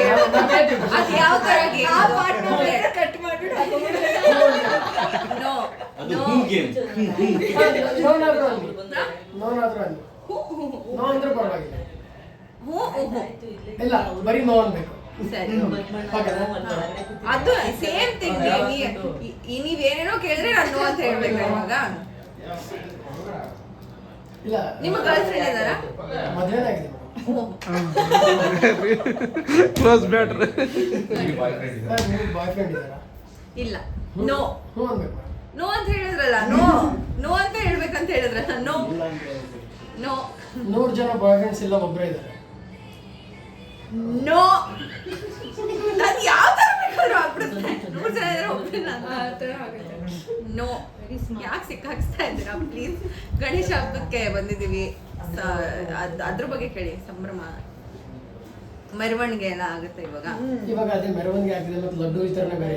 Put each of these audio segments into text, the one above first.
ಅದ್ ಯಾವ ತರ game ಆ ಅದು? part ನ ಬೇರೆ cut ಮಾಡ್ಬಿಟ್ಟು ಹಾಕೊಂಡ್ಬಿಡು. No, ಅದು no. ಹೂ ಗೇಮ್ ನೋನಾದ್ರೂ ಅಲ್ಲಿ ನೋನಾದ್ರೂ ಅಲ್ಲಿ ನೋ ಅಂದ್ರೆ ಪರವಾಗಿಲ್ಲ. ಹ್ಞೂ ಹ್ಞೂ ಇಲ್ಲ ಬರೀ ನೋ ಅನ್ಬೇಕು. ಸರಿ. ಓಕೆನಾ? ಅದು ಸೇಮ್ ಥಿಂಗ್ ನೀವೇನೇನೋ ಕೇಳಿದ್ರೆ ನಾನು ನೋ ಅಂತ ಹೇಳ್ಬೇಕಾ ಇವಾಗ. ಇಲ್ಲ. ನಿಮ್ಮ ಗರ್ಲ್ ಫ್ರೆಂಡ್ ಇದಾರಾ ಕ್ಲೋಸ್ ಬ್ಯಾಟ್ರ್ ಬಾಯ್ ಫ್ರೆಂಡ್ ಇದ್ದಾರಾ? ಇಲ್ಲ. ನೋ ಹ್ಞೂ ಅನ್ಬೇಕು ನೋ ಅಂತ ಹೇಳಿದ್ರಲ್ಲ ನೋ ನೋ ಅಂತ ಹೇಳ್ಬೇಕಂತ ಹೇಳಿದ್ರಲ್ಲ ನೋ ನೋ ನೂರು ಜನ ಬಾಯ್ ಫ್ರೆಂಡ್ಸ್ ಇಲ್ಲ ಒಬ್ಬರೇ ಇದ್ದಾರೆ. ನೋ ನಾನು ಯಾವ ತರ ಬೇಕಾದ್ರೂ ಆಗ್ಬಿಡುತ್ತೆ. ನೂರು ಜನ ಇದ್ರೆ ಒಬ್ಬರೇ ಆ ಥರ ಆಗುತ್ತೆ. ನೋ ಯಾಕೆ ಸಿಕ್ಕಾಕ್ಸ್ತಾ ಇದ್ದೀರಾ? ಪ್ಲೀಸ್ ಗಣೇಶ ಹಬ್ಬಕ್ಕೆ ಬಂದಿದ್ದೀವಿ. ಅದ್ರ ಬಗ್ಗೆ ಕೇಳಿ ಸಂಭ್ರಮ. ಮೆರವಣಿಗೆ ಎಲ್ಲ ಆಗುತ್ತೆ ಇವಾಗ. ಇವಾಗ ಅದೇ ಮೆರವಣಿಗೆ ಆಗಿದೆ ಮತ್ತು ಲಡ್ಡು ವಿತರಣೆ ಬೇರೆ.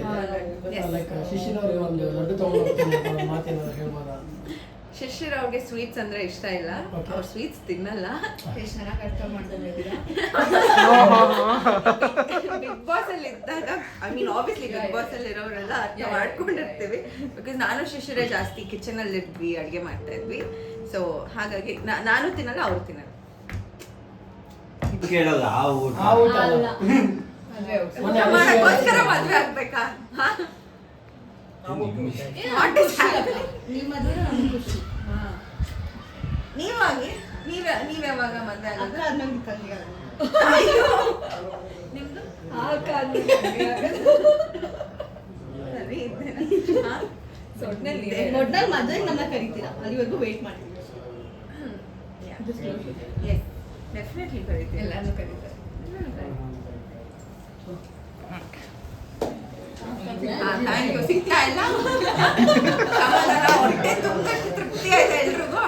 ಇದೆ. ಲೈಕ್ ಶಿಶಿರವ್ರಿಗೆ ಒಂದು ಲಡ್ಡು ತಗೊಂಡು ಮಾತೇನಾದ್ರು ಹೇಳ್ಬೋದಾ? ಶಿಶಿರ್ ಅವ್ರಿಗೆ ಸ್ವೀಟ್ಸ್ ಅಂದ್ರೆ ಇಷ್ಟ ಇಲ್ಲ. ಅವ್ರು ಸ್ವೀಟ್ಸ್ ತಿನ್ನಲ್ಲ. ಬಿಗ್ ಬಾಸ್ ಅಲ್ಲಿ ಇದ್ದಾಗ I mean obviously Bigg Boss ಅಲ್ಲಿ ಇರೋರೆಲ್ಲ ಅರ್ಥ ಮಾಡ್ಕೊಂಡಿರ್ತೀವಿ. ಬಿಕಾಸ್ ನಾನು ಶಿಶಿರೇ ಜಾಸ್ತಿ ಕಿಚನ್ ಅಲ್ಲಿ ಇದ್ವಿ ಅಡ್ಗೆ ಮಾಡ್ತಾ ಇದ್ವಿ. ಸೊ ಹಾಗಾಗಿ ನಾ- ನಾನು ತಿನ್ನಲ್ಲ ಅವ್ರು ತಿನ್ನಲ್ಲ. ಕೇಳಲ್ಲ ಆ ಊಟ. ಮಾಡಕ್ಕೋಸ್ಕರ ಮದ್ವೆ ಆಗ್ಬೇಕಾ. ನೀವಾಗಿ? ನೀವ್ ನೀವ್ ಯಾವಾಗ ಮದ್ವೆ ಆಗೋದು? ಅಯ್ಯೋ. ನಿಮ್ದು? ಸರಿ ಇದ್ದೇನೆ. ಹಾ? ಒಟ್ನಲ್ಲಿ ಒಟ್ನಲ್ಲಿ ಮದುವೆಗೆ ನಮ್ಮ ಕರಿತೀರಾ? ಅಲ್ಲಿವರೆಗೂ ವೇಟ್ ಮಾಡಿ. definitely ಕರೀತೀನಿ. ಎಲ್ಲಾನು ಕರೀತಾರೆ. Thank you. ಸಿಗ್ತಾ ಇಲ್ಲ? ಸಮಾಧಾನ. ಹೊಟ್ಟೆ ತುಂಬ ತೃಪ್ತಿ ಆಯ್ತಾ ಎಲ್ರಿಗೂ.